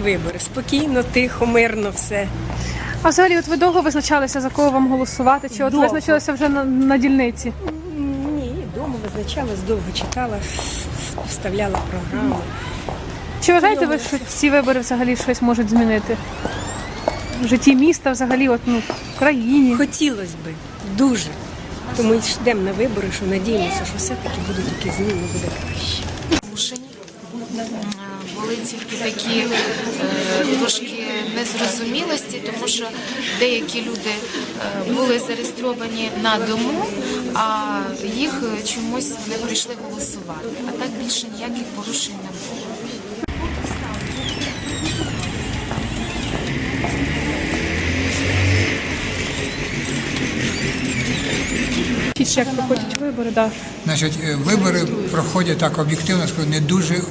вибори. Спокійно, тихо, мирно все. А взагалі, от ви довго визначалися, за кого вам голосувати? Чи от Довго. визначилися вже на, на дільниці? Ні, вдома визначалась, довго читала, вставляла програму. Чи вважаєте ви, що ці вибори взагалі щось можуть змінити? В житті міста, взагалі, от, ну, в країні? Хотілося би, дуже. Тому й йдемо на вибори, що надіємося, що все-таки будуть якісь зміни, буде краще. Були тільки такі е, трошки незрозумілості, тому що деякі люди е, були зареєстровані на дому, а їх чомусь не прийшли голосувати. А так більше ніяких порушень не було. Як проходять вибори? Да. Значить, е, вибори проходять так об'єктивно, скажу, не дуже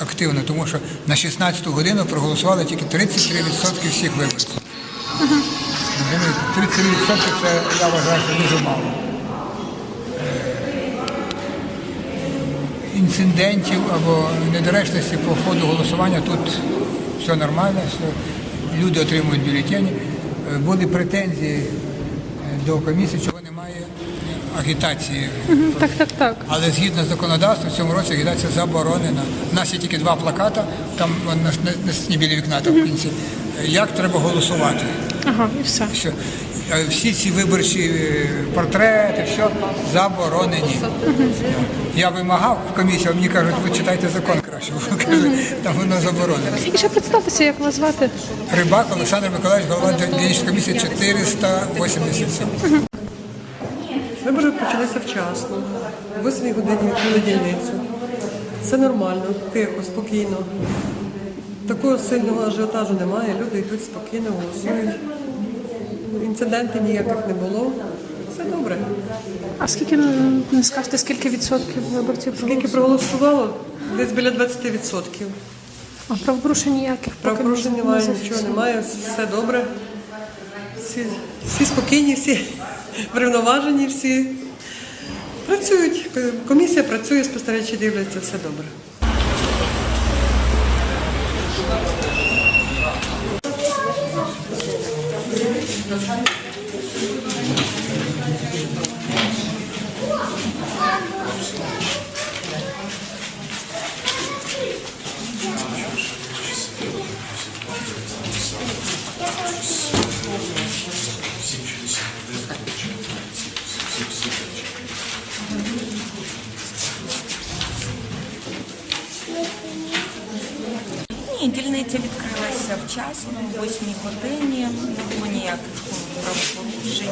активно, тому що на 16 годину проголосували тільки 33% всіх виборців. Розумієте? 33% це я вважаю, що дуже мало. Е, Інцидентів або недоречності по ходу голосування тут все нормально, все. люди отримують бюлетені. Е, Були претензії е, до комісії, агітації Так, так, так. але згідно з законодавством в цьому році агітація заборонена. У нас є тільки два плаката, там на, на, на стіні біля вікна там в кінці. Як треба голосувати? Ага, і все. Все. Всі ці виборчі е, портрети, все заборонені. Я вимагав в комісії, а мені кажуть, ви читайте закон краще, там воно заборонено. І ще представтеся, як вас звати. Рибак Олександр Миколаївич, голова дільничної комісії 487. Вибори вчасно. В 8 годині відкрили дільницю. Все нормально, тихо, спокійно. Такого сильного ажіотажу немає. Люди йдуть спокійно, голосують. Інцидентів ніяких не було. Все добре. А скільки не скажете, скільки відсотків виборців Скільки проголосувало? Десь біля 20%. А правопорушень ніяких Правопорушень немає, зафіксовано. нічого немає, все добре. Всі, всі спокійні, всі врівноважені, всі працюють. Комісія працює, спостерігачі дивляться, все добре. Ні, дільниця відкрилася вчасно, о 8 годині, не було ніяких правопорушень,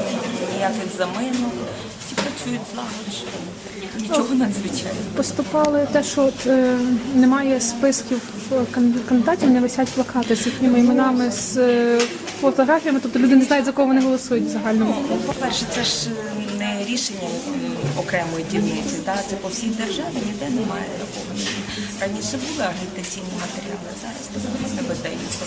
ніяких заминок. Всі працюють злагоджено. Нічого надзвичайного. Поступали те, що от, е, немає списків е, кандидатів, не висять плакати з їхніми іменами, з е, фотографіями, тобто люди не знають, за кого вони голосують в загальному. Ну, по-перше, це ж е, не рішення е, окремої дільниці, да? це по всій державі ніде немає такого. Раніше були агітаційні матеріали, зараз не видаються.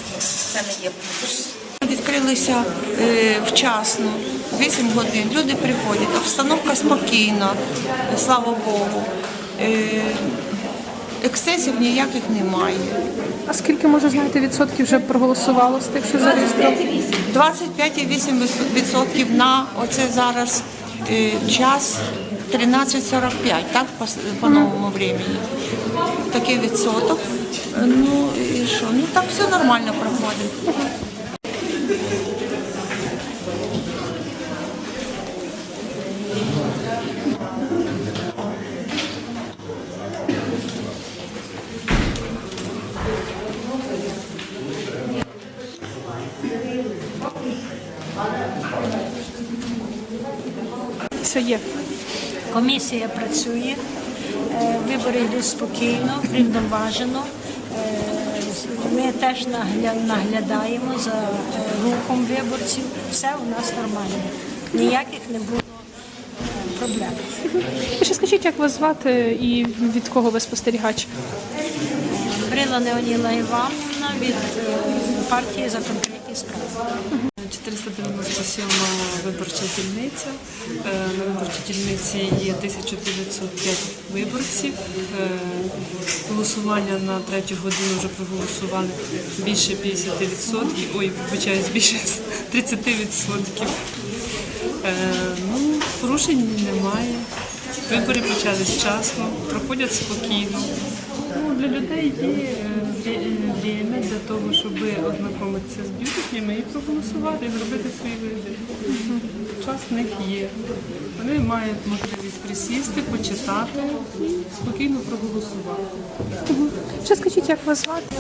Це не є плюс. Відкрилися е, вчасно, 8 годин. Люди приходять, обстановка спокійна, слава Богу. Е, ексцесів ніяких немає. А скільки, може, знаєте, відсотків вже проголосувало з тих, що зареєстровані? 25,8% на оце зараз е, час 13.45, так, по, по новому времени. Такий відсоток. Ну і що? Ну так все нормально проходить. Комісія працює, вибори йдуть спокійно, врівноважено. Е, Ми теж наглядаємо за е, рухом виборців. Все у нас нормально. Ніяких не було е, проблем. Ще скажіть, як вас звати і від кого ви спостерігач? Брила Неоніла Івановна від партії за конкретні справи. 497 виборча дільниця. Е, На виборчій дільниці є 1905 виборців. Е, Голосування на третю годину вже проголосували більше 50%, ой, вибачаюсь, більше 30%. Е, Ну, порушень немає. Вибори почались вчасно, проходять спокійно. Для людей є е, время для того, щоб ознайомитися з бюлетнями і проголосувати, і зробити свій вибір. Час в них є. Вони мають можливість присісти, почитати і спокійно проголосувати. Ще скажіть, як вас звати?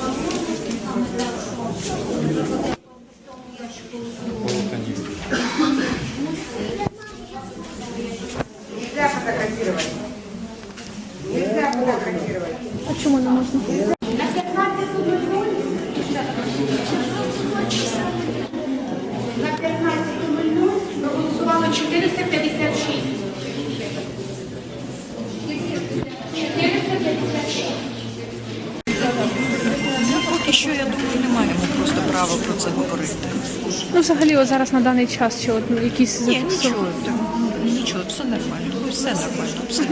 А чому не можна? На 15.00 проголосувало 456. 456. Поки що, я думаю, не маємо просто права про це говорити. Ну, взагалі, от зараз на даний час, чи от якісь Ні, нічого, так, нічого, все нормально, все нормально, все.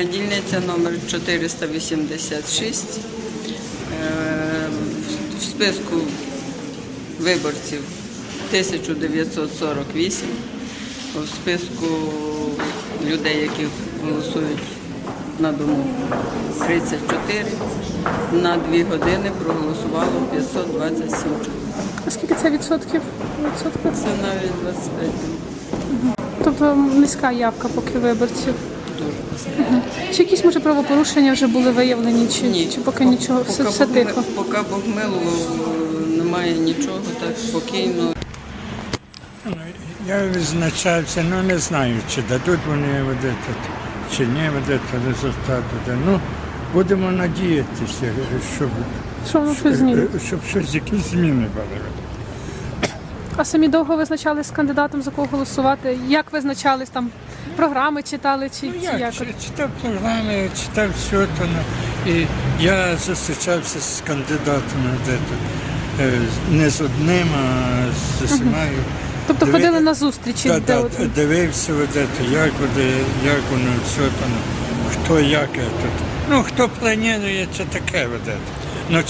Дільниця номер 486. Е, в- В списку виборців 1948. В списку людей, які голосують на дому 34. На дві години проголосувало 527 чоловік. А скільки це відсотків? відсотків? Це навіть 25 Тобто низька явка поки виборців. Дуже. Чи якісь може правопорушення вже були виявлені, чи, Ні. чи поки нічого, все, все Бог ми- тихо? Поки Бог милував, немає нічого, так спокійно. Я визначався, ну не знаю, чи дадуть вони этот, чи ні, от этот результат. буде. Ну, будемо надіятися, щоб, Що щось щоб щось якісь зміни були. А самі довго визначались з кандидатом, за кого голосувати? Як визначались там? Програми читали чи, Ну як, як? читав програми, читав все то. ну, І я зустрічався з кандидатами, де то, е, не з одним, а з усіма. Тобто Диви- ходили на зустрічі, Да, де да, от... дивився, от це, як, буде, як воно все там, хто як. це. Ну, хто планує, це таке. Ну,